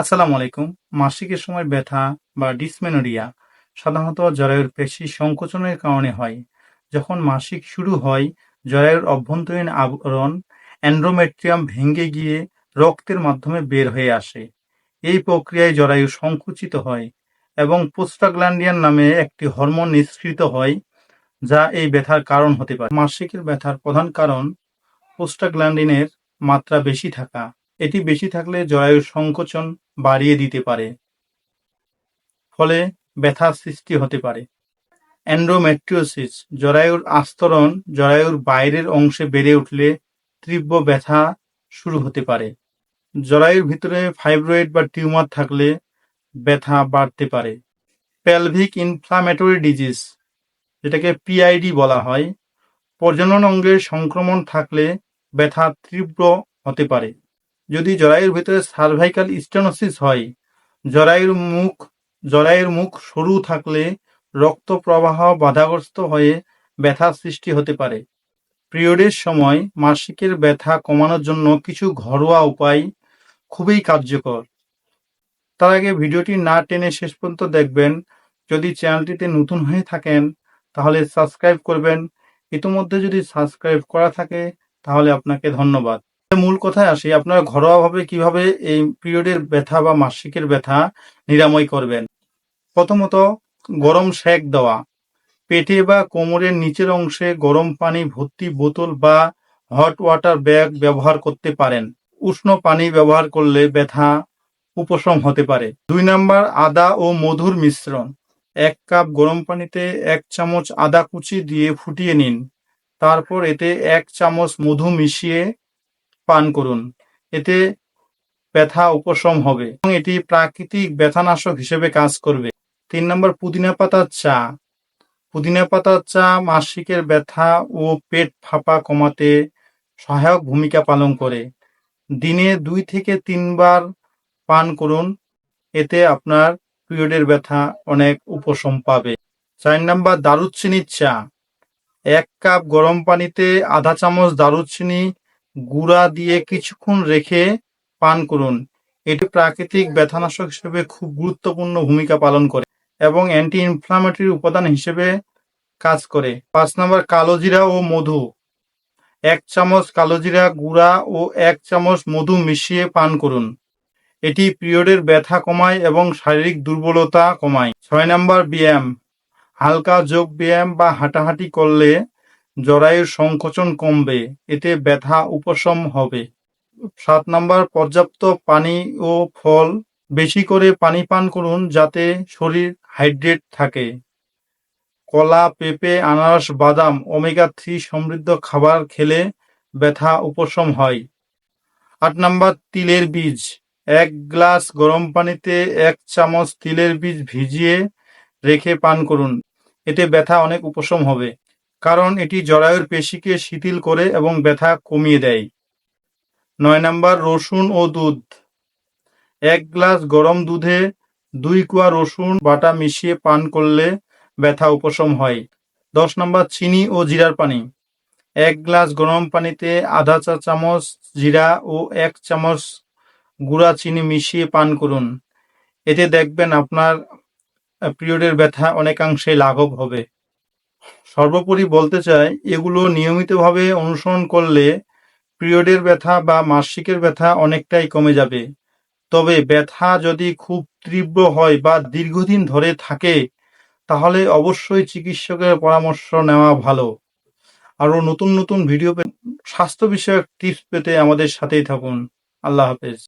আসসালামু আলাইকুম। মাসিকের সময় ব্যথা বা ডিসমেনোরিয়া সাধারণত জরায়ুর পেশি সংকোচনের কারণে হয়। যখন মাসিক শুরু হয়, জরায়ুর অভ্যন্তরীণ আবরণ অ্যান্ড্রোমেট্রিয়াম ভেঙে গিয়ে রক্তের মাধ্যমে বের হয়ে আসে। এই প্রক্রিয়ায় জরায়ু সংকুচিত হয় এবং পোস্টাগ্ল্যান্ডিয়ান নামে একটি হরমোন নিঃসৃত হয়, যা এই ব্যথার কারণ হতে পারে। মাসিকের ব্যথার প্রধান কারণ পোস্টাগ্ল্যান্ডিনের মাত্রা বেশি থাকা। এটি বেশি থাকলে জরায়ুর সংকোচন বাড়িয়ে দিতে পারে, ফলে ব্যথার সৃষ্টি হতে পারে। অ্যান্ড্রোমেট্রিওসিস জরায়ুর আস্তরণ জরায়ুর বাইরের অংশে বেড়ে উঠলে তীব্র ব্যথা শুরু হতে পারে। জরায়ুর ভিতরে ফাইব্রয়েড বা টিউমার থাকলে ব্যথা বাড়তে পারে। পেলভিক ইনফ্লামেটরি ডিজিজ, যেটাকে পিআইডি বলা হয়, প্রজনন অঙ্গের সংক্রমণ থাকলে ব্যথা তীব্র হতে পারে। যদি জরায়ুর ভিতরে সার্ভাইকাল স্টেনোসিস হয়, জরায়ুর মুখ জরায়ুর মুখ সরু থাকলে রক্ত প্রবাহ বাধাগ্রস্ত হয়ে ব্যথার সৃষ্টি হতে পারে। পিরিয়ডের সময় মাসিকের ব্যথা কমানোর জন্য কিছু ঘরোয়া উপায় খুবই কার্যকর। তার আগে ভিডিওটি না টেনে শেষ পর্যন্ত দেখবেন। যদি চ্যানেলটিতে নতুন হয়ে থাকেন, তাহলে সাবস্ক্রাইব করবেন। ইতিমধ্যে যদি সাবস্ক্রাইব করা থাকে, তাহলে আপনাকে ধন্যবাদ। মূল কথায় আসি, আপনারা ঘরোয়াভাবে কীভাবে এই পিরিয়ডের ব্যথা বা মাসিকের ব্যথা নিরাময় করবেন? প্রথমত, গরম সেক দেওয়া। পেটে বা কোমরের নিচের অংশে গরম পানি, ভর্তি বোতল বা হট ওয়াটার ব্যাগ ব্যবহার করতে পারেন। উষ্ণ পানি ব্যবহার করলে ব্যথা উপশম হতে পারে। দুই নাম্বার, আদা ও মধুর মিশ্রণ। এক কাপ গরম পানিতে এক চামচ আদা কুচি দিয়ে ফুটিয়ে নিন। তারপর এতে এক চামচ মধু মিশিয়ে পান করুন। এতে ব্যথা উপশম হবে এবং এটি প্রাকৃতিক ব্যথানাশক হিসেবে কাজ করবে। তিন নম্বর, পুদিনা পাতার চা। পুদিনা পাতার চা মাসিকের ব্যথা ও পেট ফাঁপা কমাতে সহায়ক ভূমিকা পালন করে। দিনে দুই থেকে তিনবার পান করুন, এতে আপনার পিরিয়ডের ব্যথা অনেক উপশম পাবে। চার নম্বর, দারুচিনির চা। এক কাপ গরম পানিতে আধা চামচ দারুচিনি গুঁড়া দিয়ে কিছুক্ষণ রেখে পান করুন। এটি প্রাকৃতিক ব্যথানাশক হিসেবে খুব গুরুত্বপূর্ণ ভূমিকা পালন করে এবং অ্যান্টি ইনফ্লামেটরি উপাদান হিসেবে কাজ করে। পাঁচ নম্বর, কালোজিরা ও মধু। এক চামচ কালোজিরা, গুঁড়া ও এক চামচ মধু মিশিয়ে পান করুন। এটি পিরিয়ডের ব্যথা কমায় এবং শারীরিক দুর্বলতা কমায়। ছয় নম্বর, ব্যায়াম। হালকা যোগ ব্যায়াম বা হাঁটাহাঁটি করলে জরায়ুর সংকোচন কমবে, এতে ব্যথা উপশম হবে। সাত নাম্বার, পর্যাপ্ত পানি ও ফল বেশি করে পানি পান করুন যাতে শরীর হাইড্রেট থাকে। কলা, পেঁপে, আনারস, বাদাম, ওমেগা থ্রি সমৃদ্ধ খাবার খেলে ব্যথা উপশম হয়। আট নাম্বার, তিলের বীজ। এক গ্লাস গরম পানিতে এক চামচ তিলের বীজ ভিজিয়ে রেখে পান করুন, এতে ব্যথা অনেক উপশম হবে। কারণ এটি জরায়ুর পেশিকে শিথিল করে এবং ব্যথা কমিয়ে দেয়। নয় নাম্বার, রসুন ও দুধ। এক গ্লাস গরম দুধে দুই কুয়া রসুন বাটা মিশিয়ে পান করলে ব্যথা উপশম হয়। দশ নম্বর, চিনি ও জিরার পানি। এক গ্লাস গরম পানিতে আধা চা চামচ জিরা ও এক চামচ গুঁড়া চিনি মিশিয়ে পান করুন। এতে দেখবেন আপনার পিরিয়ডের ব্যথা অনেকাংশে লাঘব হবে। সর্বোপরি বলতে চাই, এগুলো নিয়মিতভাবে অনুসরণ করলে পিরিয়ডের ব্যথা বা মাসিকের ব্যথা অনেকটাই কমে যাবে। তবে ব্যথা যদি খুব তীব্র হয় বা দীর্ঘদিন ধরে থাকে, তাহলে অবশ্যই চিকিৎসকের পরামর্শ নেওয়া ভালো। আরও নতুন নতুন ভিডিও স্বাস্থ্য বিষয়ক টিপস পেতে আমাদের সাথেই থাকুন। আল্লাহ হাফেজ।